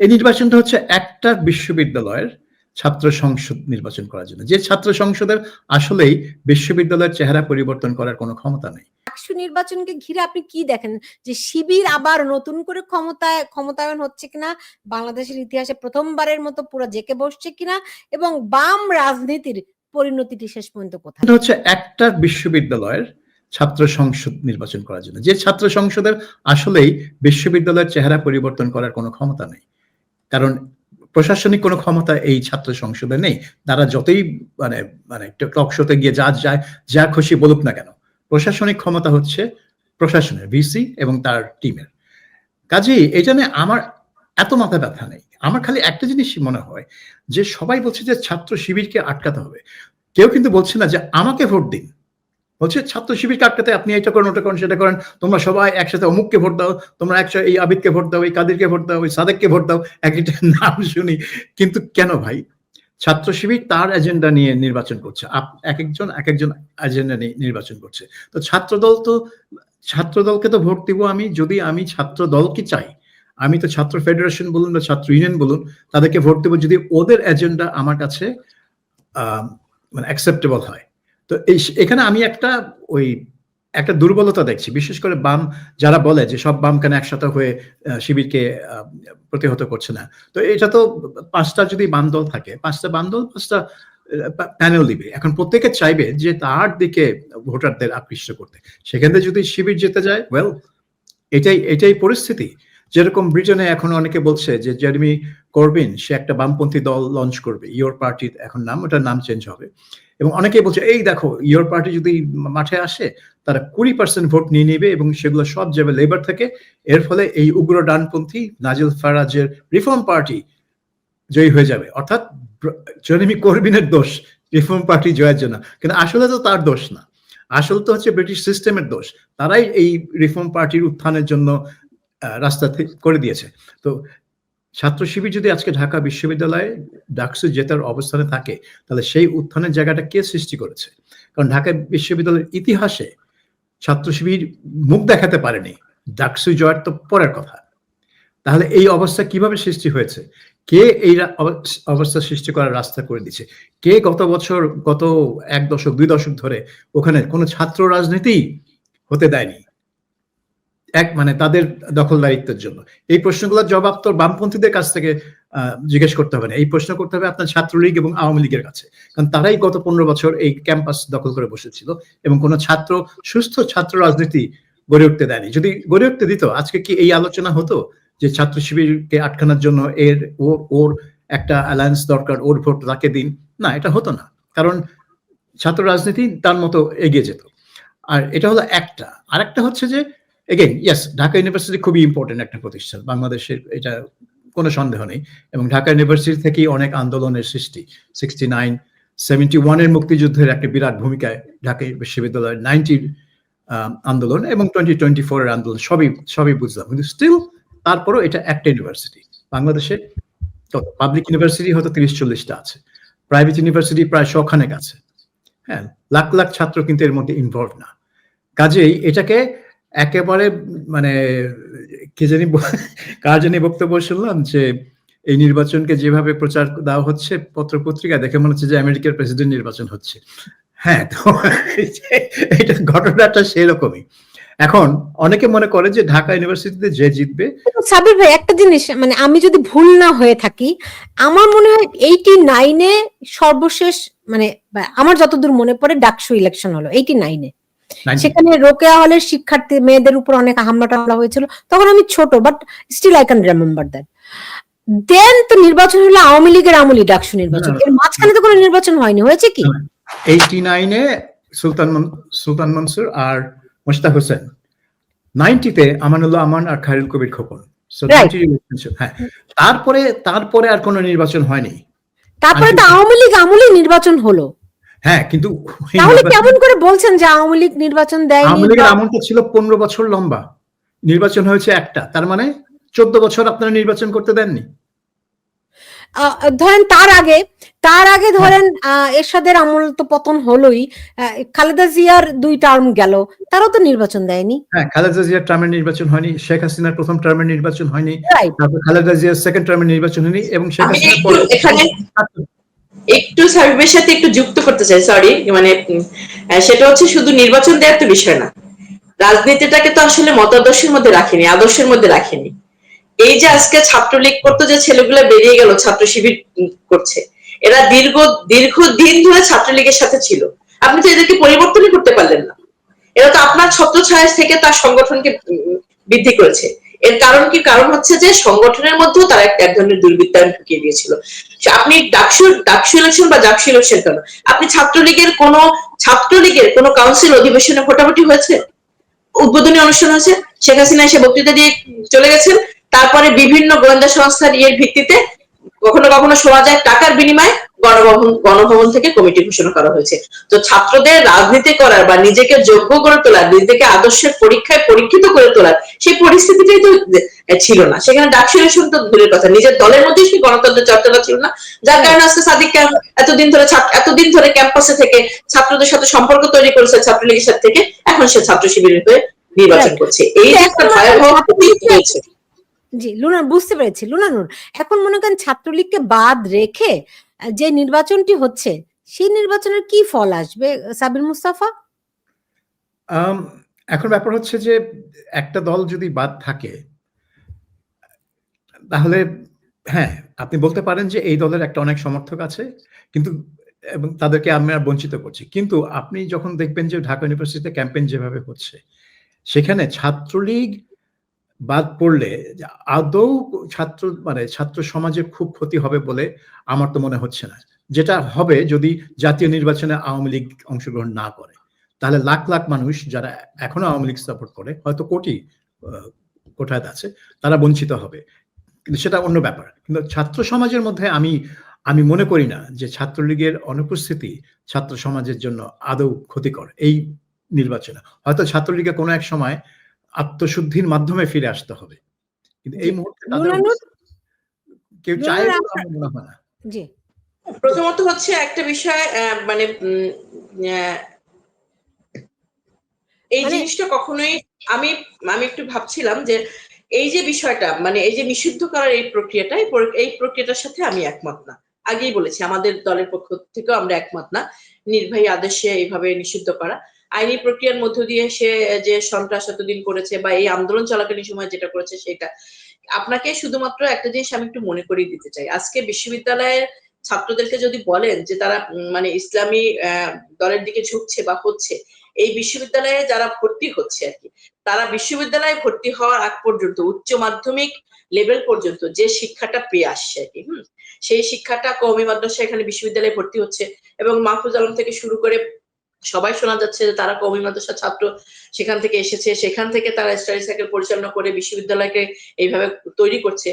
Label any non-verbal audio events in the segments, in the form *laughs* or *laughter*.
এই নির্বাচনটা হচ্ছে একটা বিশ্ববিদ্যালয়ের ছাত্র সংসদ নির্বাচন করার জন্য। যে ছাত্র সংসদের আসলেই বিশ্ববিদ্যালয়ের চেহারা পরিবর্তন করার কোনো ক্ষমতা নেই। ডাকসু নির্বাচনকে ঘিরে আপনি কি দেখেন? যে শিবির আবার নতুন করে ক্ষমতায় ক্ষমতায়ন হচ্ছে কিনা? বাংলাদেশের ইতিহাসে প্রথমবারের মতো পুরো জেকে বসছে কিনা? এবং বাম রাজনীতির পরিণতিটি শেষ পর্যন্ত কোথায়? হচ্ছে একটা বিশ্ববিদ্যালয়ের ছাত্র সংসদ নির্বাচন করার জন্য। যে ছাত্র সংসদের আসলেই বিশ্ববিদ্যালয়ের চেহারা পরিবর্তন করার কোনো ক্ষমতা নেই। কারণ প্রশাসনিক কোনো ক্ষমতা এই ছাত্র সংসদে নেই। তারা যতই মানে মানে টক শোতে গিয়ে যা যায়, যা খুশি বলুক না কেন, প্রশাসনিক ক্ষমতা হচ্ছে প্রশাসনের ভিসি এবং তার টিমের কাজেই এটা নিয়ে আমার এত মাথা ব্যথা নেই। আমার খালি একটা জিনিস মনে হয় যে সবাই বলছে যে ছাত্র শিবিরকে আটকাতে হবে। কেউ কিন্তু বলছে না যে আমাকে ভোট দিন। বলছে, ছাত্র শিবির আটকাতে আপনি এটা করেন, ওটা করেন, সেটা করেন। তোমরা সবাই একসাথে অমুককে ভোট দাও, তোমরা একসাথে এই আবিদকে ভোট দাও, এই কাদিরকে ভোট দাও ওই সাদেককে ভোট দাও এক একটা *laughs* নাম শুনি। কিন্তু কেন ভাই? ছাত্র শিবির তার এজেন্ডা নিয়ে নির্বাচন করছে। এক একজন এক একজন এজেন্ডা নিয়ে নির্বাচন করছে। তো ছাত্র দল তো ছাত্র দলকে তো ভোট দিব আমি, যদি আমি ছাত্র দলকে চাই? আমি তো ছাত্র ফেডারেশন বলুন বা ছাত্র ইউনিয়ন বলুন, তাদেরকে ভোট দেবো যদি ওদের এজেন্ডা আমার কাছে মানে অ্যাকসেপ্টেবল হয়। তো এই এখানে আমি একটা ওই, একটা দুর্বলতা দেখছি। বিশেষ করে বাম যারা বলে যে সব বাম কেন একসাথে হয়ে শিবিরকে প্রতিহত করছে না। তো এটা তো পাঁচটা যদি বাম দল থাকে, পাঁচটা বাম দল, পাঁচটা প্যানেল দিবে এখন প্রত্যেকে চাইবে যে তার দিকে ভোটারদের আকৃষ্ট করতে। সেখান থেকে যদি শিবির যেতে যায় ওয়েল এটাই এটাই পরিস্থিতি। যেরকম ব্রিটেনে এখন অনেকে বলছে যে জেরেমি করবিন, সে একটা বামপন্থী দল লঞ্চ করবে। ইয়োর পার্টির এখন নাম, ওটার নাম চেঞ্জ হবে। এবং অনেকেই বলছে, এই দেখো ইয়োর পার্টি যদি মাঠে আসে, তারা কুড়ি পার্সেন্ট ভোট নিয়ে নেবে এবং সেগুলো সব যাবে লেবার থেকে। এর ফলে এই উগ্র ডানপন্থী নাজিল ফারাজের রিফর্ম পার্টি জয়ী হয়ে যাবে। অর্থাৎ জেরেমি করবিনের দোষ রিফর্ম পার্টি জয়ের জন্য। কিন্তু আসলে তো তার দোষ না। আসলে তো হচ্ছে ব্রিটিশ সিস্টেমের দোষ। তারাই এই রিফর্ম পার্টির উত্থানের জন্য রাস্তা করে দিয়েছে। তো ছাত্র শিবির যদি আজকে ঢাকা বিশ্ববিদ্যালয়ে ডাকসু জেতার অবস্থানে থাকে, তাহলে সেই উত্থানের জায়গাটা কে সৃষ্টি করেছে? কারণ ঢাকা বিশ্ববিদ্যালয়ের ইতিহাসে ছাত্র শিবির মুখ দেখাতে পারেনি, ডাকসু জয়ের তো পরের কথা। তাহলে এই অবস্থা কীভাবে সৃষ্টি হয়েছে? কে এই অবস্থা সৃষ্টি করার রাস্তা করে দিচ্ছে কে গত বছর, গত এক দশক, দুই দশক ধরে ওখানে কোনো ছাত্র রাজনীতি হতে দেয়নি? এক মানে তাদের দখলদারিত্বের জন্য। এই প্রশ্নগুলোর জবাব তো বামপন্থীদের কাছ থেকে জিজ্ঞেস করতে হবে না। এই প্রশ্ন করতে হবে আপনার ছাত্রলীগ এবং আওয়ামী লীগের কাছে। কারণ তারাই গত পনেরো বছর এই ক্যাম্পাস দখল করে বসেছিল এবং কোনো ছাত্র, সুস্থ ছাত্র রাজনীতি গড়ে উঠতে দেয়নি। যদি গড়ে উঠতে দিত, আজকে কি এই আলোচনা হতো যে ছাত্র শিবিরকে আটকানোর জন্য এর ওর ওর একটা অ্যালায়েন্স দরকার, ওর ভোট তাকে দিন? না, এটা হতো না। কারণ ছাত্র রাজনীতি তার মতো এগিয়ে যেত। আর এটা হলো একটা। আর একটা হচ্ছে যে এগেন ইয়েস ঢাকা ইউনিভার্সিটি খুবই ইম্পর্টেন্ট একটা প্রতিষ্ঠান। বাংলাদেশের এটা কোনো সন্দেহ নেই। এবং ঢাকা ইউনিভার্সিটি থেকেই অনেক আন্দোলনের সৃষ্টি। সিক্সটি নাইন সেভেন্টি ওয়ানের মুক্তিযুদ্ধের একটা বিরাট ভূমিকায় ঢাকা বিশ্ববিদ্যালয়ের নাইনটির আন্দোলন এবং টোয়েন্টি টোয়েন্টি ফোর এর আন্দোলন সবই সবই বুঝলাম। কিন্তু স্টিল তারপরও এটা একটা ইউনিভার্সিটি বাংলাদেশে পাবলিক ইউনিভার্সিটি হয়তো তিরিশ চল্লিশটা আছে। প্রাইভেট ইউনিভার্সিটি প্রায় শখানেক আছে। হ্যাঁ লাখ লাখ ছাত্র কিন্তু এর মধ্যে ইনভলভ না। কাজেই এটাকে একেবারে মানে কে জানি কার জানি বক্তব্য শুনলাম যে, এই নির্বাচনকে যেভাবে প্রচার দেওয়া হচ্ছে পত্র পত্রিকা দেখে মনে হচ্ছে যে আমেরিকার প্রেসিডেন্ট নির্বাচন হচ্ছে। হ্যাঁ তো এটা ঘটনাটা সেরকমই। এখন অনেকে মনে করে যে ঢাকা ইউনিভার্সিটিতে যে জিতবে সাবির ভাই, একটা জিনিস মানে আমি যদি ভুল না হয়ে থাকি, আমার মনে হয় এইটি নাইনে সর্বশেষ মানে আমার যতদূর মনে পড়ে, ডাকসু ইলেকশন হলো, এইটি নাইনে। 90 সেখানে রোকেয়া হলের শিক্ষার্থী মেয়েদের উপর অনেক হামলা টামলা হয়েছিল। তখন আমি ছোট but still I can remember that then তো নির্বাচন হলো আওয়ামী লীগের আমলি ডাকসু নির্বাচন। এর মাঝখানে তো কোনো নির্বাচন হয়নি হয়েছে কি? না। এইটি নাইনে সুলতান সুলতান মনসুর আর মোশতাক হোসেন। নাইনটিতে আমানুল্লাহ আমান আর খায়রুল কবির খোকন। So, Right. 90 election ছিল, হ্যাঁ। তারপরে তারপরে আর কোনো নির্বাচন হয়নি। তারপরে তো আওয়ামী লীগ আমলি নির্বাচন হলো। হ্যাঁ কিন্তু তাহলে কেমন করে বলছেন যে আওয়ামী লীগ নির্বাচন দেয়নি আওয়ামী লীগের আমলটা ছিল পনেরো বছর লম্বা। নির্বাচন হয়েছে একটা তার মানে চোদ্দ বছর আপনারা নির্বাচন করতে দেননি। ধরেন তার আগে তার আগে ধরেন আহ, এরশাদের আমল তো পতন হলোই আহ, খালেদা জিয়ার দুই টার্ম গেল তারও তো নির্বাচন দেয়নি। হ্যাঁ খালেদা জিয়ার টার্মের নির্বাচন হয়নি শেখ হাসিনার প্রথম টার্মের নির্বাচন হয়নি তারপর খালেদা জিয়ার সেকেন্ড টার্মের নির্বাচন হয়নি এবং শেখ হাসিনার একটু সার্ভের সাথে একটু যুক্ত করতে চাই সরি মানে সেটা হচ্ছে শুধু নির্বাচন দেওয়ার তো বিষয় না। রাজনীতিটাকে তো আসলে মতাদর্শের মধ্যে রাখেনি, আদর্শের মধ্যে রাখেনি। এই যে আজকে ছাত্রলীগ করতো যে ছেলেগুলো বেরিয়ে গেল, ছাত্র শিবির করছে, এরা দীর্ঘ, দীর্ঘদিন ধরে ছাত্রলীগের সাথে ছিল। আপনি তো এদেরকে পরিবর্তনই করতে পারলেন না। এরা তো আপনার ছত্র ছত্রছায়া থেকে তার সংগঠনকে বৃদ্ধি করেছে। এর কারণ কি? কারণ হচ্ছে যে সংগঠনের মধ্যেও তারা এক ধরনের দুর্বৃত্তায়ন ঢুকিয়ে দিয়েছিল। আপনি ডাকসু ডাকসু ইলেকশন বা ডাকসু ইলেকশন কেন? আপনি ছাত্রলীগের কোন ছাত্রলীগের কোন কাউন্সিল অধিবেশনে ভোটাভুটি হয়েছে? উদ্বোধনী অনুষ্ঠান হয়েছে? শেখ হাসিনা এসে বক্তৃতা দিয়ে চলে গেছেন। তারপরে বিভিন্ন গোয়েন্দা সংস্থার ইয়ের ভিত্তিতে কখনো কখনো শোনা যায় টাকার বিনিময়ে গণভবন গণভবন থেকে কমিটি ঘোষণা করা হয়েছে। তো ছাত্রদের রাজনীতি করার বা নিজেকে যোগ্য করে তোলার নিজেকে আদর্শের পরীক্ষায় পরীক্ষিত করে তোলার সেই পরিস্থিতিটাই তো ছিল না। সেখানে ইলেকশন তো দূরের কথা নিজের দলের মধ্যে সেই গণতন্ত্রের চর্চাটা ছিল না? যার কারণে আজকে সাদিক ক্যাম্প এতদিন ধরে ছাত্র- এতদিন ধরে ক্যাম্পাসে থেকে ছাত্রদের সাথে সম্পর্ক তৈরি করেছে ছাত্রলীগের সাথে থেকে এখন সে ছাত্র শিবিরের হয়ে নির্বাচন করছে। এই যে একটা ভয়াবহ হয়েছে। জি লুনা বুঝতে পেরেছি। লুনানুর এখন মনে করেন ছাত্রলীগকে বাদ রেখে যে নির্বাচনটি হচ্ছে, সেই নির্বাচনের কি ফল আসবে? সাবির মুস্তাফা? এখন ব্যাপার হচ্ছে যে একটা দল যদি বাদ থাকে, তাহলে হ্যাঁ আপনি বলতে পারেন যে এই দলের একটা অনেক সমর্থক আছে, কিন্তু, এবং তাদেরকে আমরা বঞ্চিত করছি। কিন্তু আপনি যখন দেখবেন যে ঢাকা ইউনিভার্সিটিতে ক্যাম্পেইন যেভাবে হচ্ছে, সেখানে ছাত্রলীগ বাদ পড়লে আদৌ ছাত্র মানে ছাত্র সমাজের খুব ক্ষতি হবে বলে আমার তো মনে হচ্ছে না। যেটা হবে যদি জাতীয় নির্বাচনে আওয়ামী লীগ অংশগ্রহণ না করে, তাহলে লাখ লাখ মানুষ যারা এখনও আওয়ামী লীগ সাপোর্ট করে, হয়তো কোটি কোঠায় আছে, তারা বঞ্চিত হবে। কিন্তু সেটা অন্য ব্যাপার। কিন্তু ছাত্র সমাজের মধ্যে আমি আমি মনে করি না যে ছাত্রলীগের অনুপস্থিতি ছাত্র সমাজের জন্য আদৌ ক্ষতিকর এই নির্বাচনে। হয়তো ছাত্রলীগে কোনো এক সময় আত্মশুদ্ধির মাধ্যমে ফিরে আসতে হবে। কিন্তু এই মুহূর্তে তাদের কেউ চায় মনে হয় না। জি। প্রথমত হচ্ছে একটা বিষয় আহ, মানে উম, এই মানে- জিনিসটা কখনোই আমি আমি একটু ভাবছিলাম যে এই যে বিষয়টা মানে এই যে নিষিদ্ধ করার এই প্রক্রিয়াটা এই এই প্রক্রিয়াটার সাথে আমি একমত না। আগেই বলেছি আমাদের দলের পক্ষ থেকেও আমরা একমত না। নির্বাহী আদেশে এইভাবে নিষিদ্ধ করা। আইনি প্রক্রিয়ার মধ্য দিয়ে সে, যে সন্ত্রাস এতদিন করেছে বা এই আন্দোলন চলাকালীন সময় যেটা করেছে সেটা। আপনাকে শুধুমাত্র একটা জিনিস আমি একটু মনে করিয়ে দিতে চাই। আজকে বিশ্ববিদ্যালয়ের ছাত্রদেরকে যদি বলেন যে তারা মানে ইসলামী দলের দিকে ঝুঁকছে বা হচ্ছে, এই বিশ্ববিদ্যালয়ে যারা ভর্তি হচ্ছে আর কি, তারা বিশ্ববিদ্যালয়ে ভর্তি হওয়ার আগ পর্যন্ত, উচ্চ মাধ্যমিক লেভেল পর্যন্ত যে শিক্ষাটা পেয়ে আসছে আর কি, হম, সেই শিক্ষাটা কওমি মাদ্রাসা এখানে বিশ্ববিদ্যালয়ে ভর্তি হচ্ছে এবং মাহফুজ আলম থেকে শুরু করে সবাই শোনা যাচ্ছে যে তারা কবি মাদ্রাসা ছাত্র সেখান থেকে এসেছে, সেখান থেকে তারা স্টাডি সাইকেল পরিচালনা করে বিশ্ববিদ্যালয়কে এইভাবে তৈরি করছে।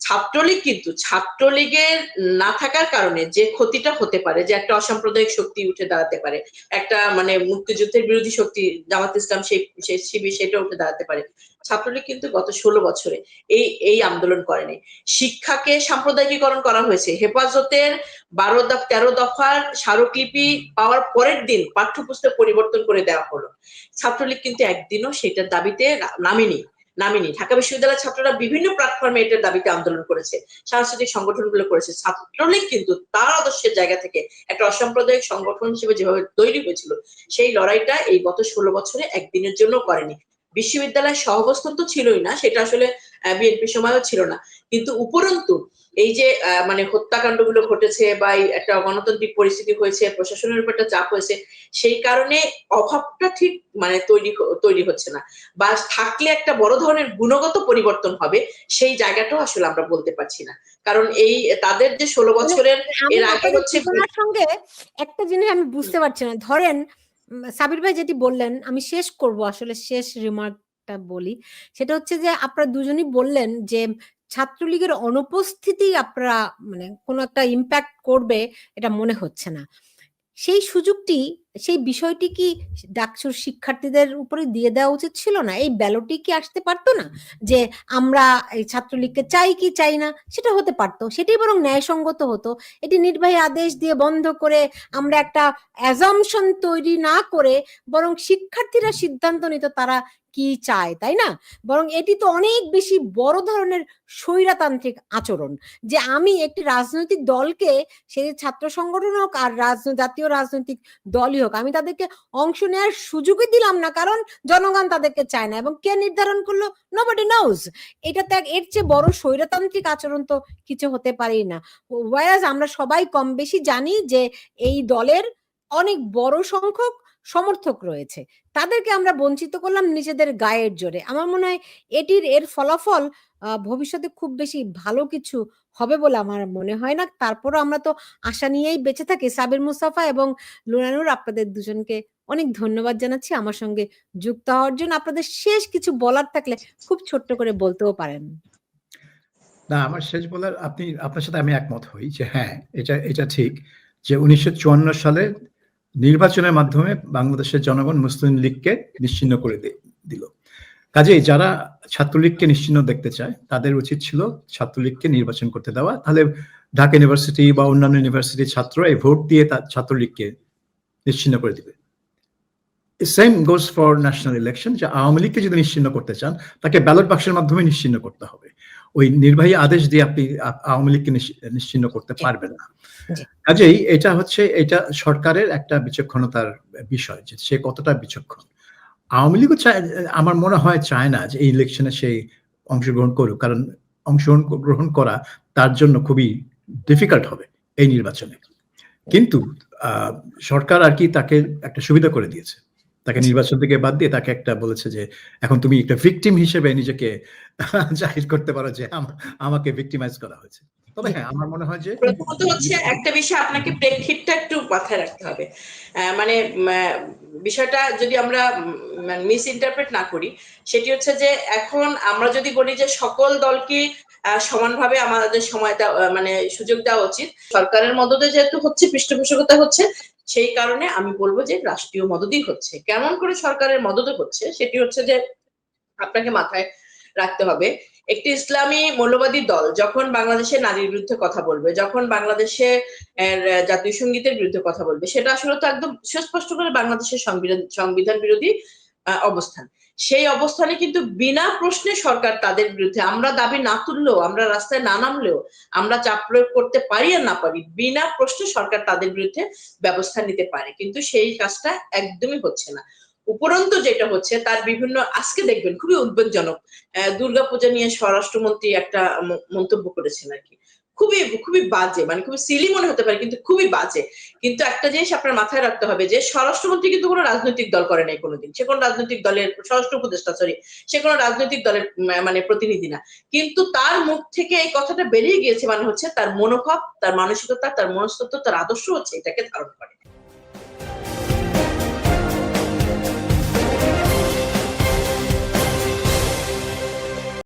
ছাত্রলীগ কিন্তু ছাত্রলীগের না থাকার কারণে যে ক্ষতিটা হতে পারে, যে একটা অসাম্প্রদায়িক শক্তি উঠে দাঁড়াতে পারে, একটা মানে মুক্তিযুদ্ধের বিরোধী শক্তি জামাত ইসলাম সেই শিবির সেটা উঠে দাঁড়াতে পারে। ছাত্রলীগ কিন্তু গত ষোলো বছরে এই এই আন্দোলন করেনি। শিক্ষাকে সাম্প্রদায়িকীকরণ করা হয়েছে। হেফাজতের বারো দফ তেরো দফার স্মারকলিপি পাওয়ার পরের দিন পাঠ্যপুস্তক পরিবর্তন করে দেওয়া হলো। ছাত্রলীগ কিন্তু একদিনও সেটার দাবিতে নামেনি। নামেনি। ঢাকা বিশ্ববিদ্যালয়ের ছাত্ররা বিভিন্ন প্ল্যাটফর্মে এটার দাবিতে আন্দোলন করেছে। সাংস্কৃতিক সংগঠনগুলো করেছে। ছাত্রলীগ কিন্তু তার আদর্শের জায়গা থেকে একটা অসাম্প্রদায়িক সংগঠন হিসেবে যেভাবে তৈরি হয়েছিল, সেই লড়াইটা এই গত ষোলো বছরে একদিনের জন্য করেনি। বিশ্ববিদ্যালয়ের সহাবস্থান তো ছিলই না সেটা আসলে বিএনপি সময়ও ছিল না। কিন্তু উপরন্তু এই যে মানে হত্যাকাণ্ডগুলো ঘটেছে বা একটা গণতান্ত্রিক পরিস্থিতি হয়েছে প্রশাসনের উপর একটা চাপ হয়েছে সেই কারণে অভাবটা ঠিক মানে তৈরি তৈরি হচ্ছে না। বা থাকলে একটা বড় ধরনের গুণগত পরিবর্তন হবে সেই জায়গাটাও আসলে আমরা বলতে পারছি না। কারণ এই তাদের যে ষোলো বছরের এর আগে হচ্ছে- সঙ্গে একটা জিনিস আমি বুঝতে পারছি না। ধরেন সাবির ভাই যেটি বললেন, আমি শেষ করব আসলে শেষ রিমার্কটা বলি। সেটা হচ্ছে যে, আপনারা দুজনই বললেন যে, ছাত্রলীগের অনুপস্থিতি আপনারা মানে কোনো একটা ইম্প্যাক্ট করবে, এটা মনে হচ্ছে না। সেই সুযোগটি সেই বিষয়টি কি ডাকসুর শিক্ষার্থীদের উপরে দিয়ে দেওয়া উচিত ছিল না? এই ব্যালটই কি আসতে পারতো না? যে আমরা এই ছাত্রলীগকে চাই কি চাই না, সেটা হতে পারতো। সেটাই বরং ন্যায়সঙ্গত হতো। এটি নির্বাহী আদেশ দিয়ে বন্ধ করে আমরা একটা অ্যাজামশন তৈরি না করে বরং শিক্ষার্থীরা সিদ্ধান্ত নিত তারা কি চায়, তাই না? বরং এটি তো অনেক বেশি বড় ধরনের স্বৈরাতান্ত্রিক আচরণ যে আমি একটি রাজনৈতিক দলকে, সে ছাত্র সংগঠন হোক আর জাতীয় রাজনৈতিক দলই হোক, আমি তাদেরকে অংশ নেওয়ার সুযোগই দিলাম না, কারণ জনগণ তাদেরকে চায় না এবং কে নির্ধারণ করল? নোবডি নোজ এটা তো এর চেয়ে বড় স্বৈরতান্ত্রিক আচরণ তো কিছু হতে পারেই না। ওয়ারাজ আমরা সবাই কম বেশি জানি যে এই দলের অনেক বড় সংখ্যক সমর্থক রয়েছে। তাদেরকে আমরা বঞ্চিত করলাম নিজেদের গায়ের জোরে। আমার মনে হয় এটির এর ফলাফল ভবিষ্যতে খুব বেশি ভালো কিছু হবে বলে আমার মনে হয় না। তারপরও আমরা তো আশা নিয়েই বেঁচে থাকি। সাবির মুস্তাফা এবং লুনানুর, আপনাদের দুজনকে অনেক ধন্যবাদ জানাচ্ছি। আমার সঙ্গে যুক্ত হওয়ার জন্য আপনাদের শেষ কিছু বলার থাকলে খুব ছোট্ট করে বলতেও পারেন। না, আমার শেষ বলার আপনি, আপনার সাথে আমি একমত হই যে হ্যাঁ এটা এটা ঠিক যে উনিশশো চুয়ান্ন সালে নির্বাচনের মাধ্যমে বাংলাদেশের জনগণ মুসলিম লীগকে নিশ্চিহ্ন করে দিল। কাজেই যারা ছাত্রলীগকে নিশ্চিহ্ন দেখতে চায়, তাদের উচিত ছিল ছাত্রলীগকে নির্বাচন করতে দেওয়া। তাহলে ঢাকা ইউনিভার্সিটি বা অন্যান্য ইউনিভার্সিটির ছাত্র এই ভোট দিয়ে তার ছাত্রলীগকে নিশ্চিন্ন করে দিবে। Same goes for national election যে আওয়ামী লীগকে যদি নিশ্চিন্ন করতে চান, তাকে ব্যালট বাক্সের মাধ্যমে নিশ্চিন্ন করতে হবে। ওই নির্বাহী আদেশ দিয়ে আপনি আওয়ামী লীগকে নিশ্চিন্ন করতে পারবেন না। কাজেই এটা হচ্ছে এটা সরকারের একটা বিচক্ষণতার বিষয় যে সে কতটা বিচক্ষণ। আওয়ামী লীগও চায় আমার মনে হয় চায় না যে এই ইলেকশনে সে অংশগ্রহণ করুক কারণ অংশগ্রহণ গ্রহণ করা তার জন্য খুবই ডিফিকাল্ট হবে এই নির্বাচনে। কিন্তু আহ, সরকার আর কি তাকে একটা সুবিধা করে দিয়েছে। তাকে নির্বাচন থেকে বাদ দিয়ে তাকে একটা বলেছে যে এখন তুমি একটা ভিকটিম হিসেবে নিজেকে *laughs* জাহির করতে পারো যে আমাকে ভিকটিমাইজ করা হয়েছে। তবে হ্যাঁ আমার মনে হয় যে প্রথমত হচ্ছে একটা বিষয় আপনাকে প্রেক্ষিতটা একটু মাথায় রাখতে হবে। মানে বিষয়টা যদি আমরা মিস ইন্টারপ্রেট না করি সেটি হচ্ছে যে এখন আমরা যদি বলি যে সকল দলকে সমানভাবে আমাদের সময় দেওয়া- মানে সুযোগ দেওয়া উচিত। সরকারের মদতে যেহেতু হচ্ছে পৃষ্ঠপোষকতা হচ্ছে সেই কারণে আমি বলব যে রাষ্ট্রীয় মদতই হচ্ছে। কেমন করে সরকারের মদত হচ্ছে সেটি হচ্ছে যে আপনাকে মাথায় রাখতে হবে, একটি ইসলামী মৌলবাদী দল যখন বাংলাদেশে নারীর বিরুদ্ধে কথা বলবে, যখন বাংলাদেশে জাতীয় সঙ্গীতের বিরুদ্ধে কথা বলবে, সেটা আসলে তো একদম সুস্পষ্ট করে বাংলাদেশের সংবিধান সংবিধান বিরোধী অবস্থান। সেই অবস্থানে কিন্তু বিনা প্রশ্নে সরকার তাদের বিরুদ্ধে, আমরা দাবি না তুললেও, আমরা রাস্তায় না নামলেও, আমরা চাপ প্রয়োগ করতে পারি আর না পারি, বিনা প্রশ্নে সরকার তাদের বিরুদ্ধে ব্যবস্থা নিতে পারে। কিন্তু সেই কাজটা একদমই হচ্ছে না। উপরন্তু যেটা হচ্ছে, তার বিভিন্ন, আজকে দেখবেন খুবই উদ্বেগজনক দুর্গাপূজা নিয়ে স্বরাষ্ট্রমন্ত্রী একটা মন্তব্য করেছেন আর কি। খুবই খুবই বাজে মানে খুবই সিলি মনে হতে পারে, কিন্তু খুবই বাজে। কিন্তু একটা জিনিস আপনার মাথায় রাখতে হবে যে, স্বরাষ্ট্রমন্ত্রী কিন্তু কোনো রাজনৈতিক দল করে নাই কোনোদিন। সে কোনো রাজনৈতিক দলের, স্বরাষ্ট্র উপদেষ্টা সরি সে কোনো রাজনৈতিক দলের মানে প্রতিনিধি না। কিন্তু তার মুখ থেকে এই কথাটা বেরিয়ে গিয়েছে মানে হচ্ছে তার মনোভাব, তার মানসিকতা, তার মনস্তত্ব তার আদর্শ হচ্ছে এটাকে ধারণ করে।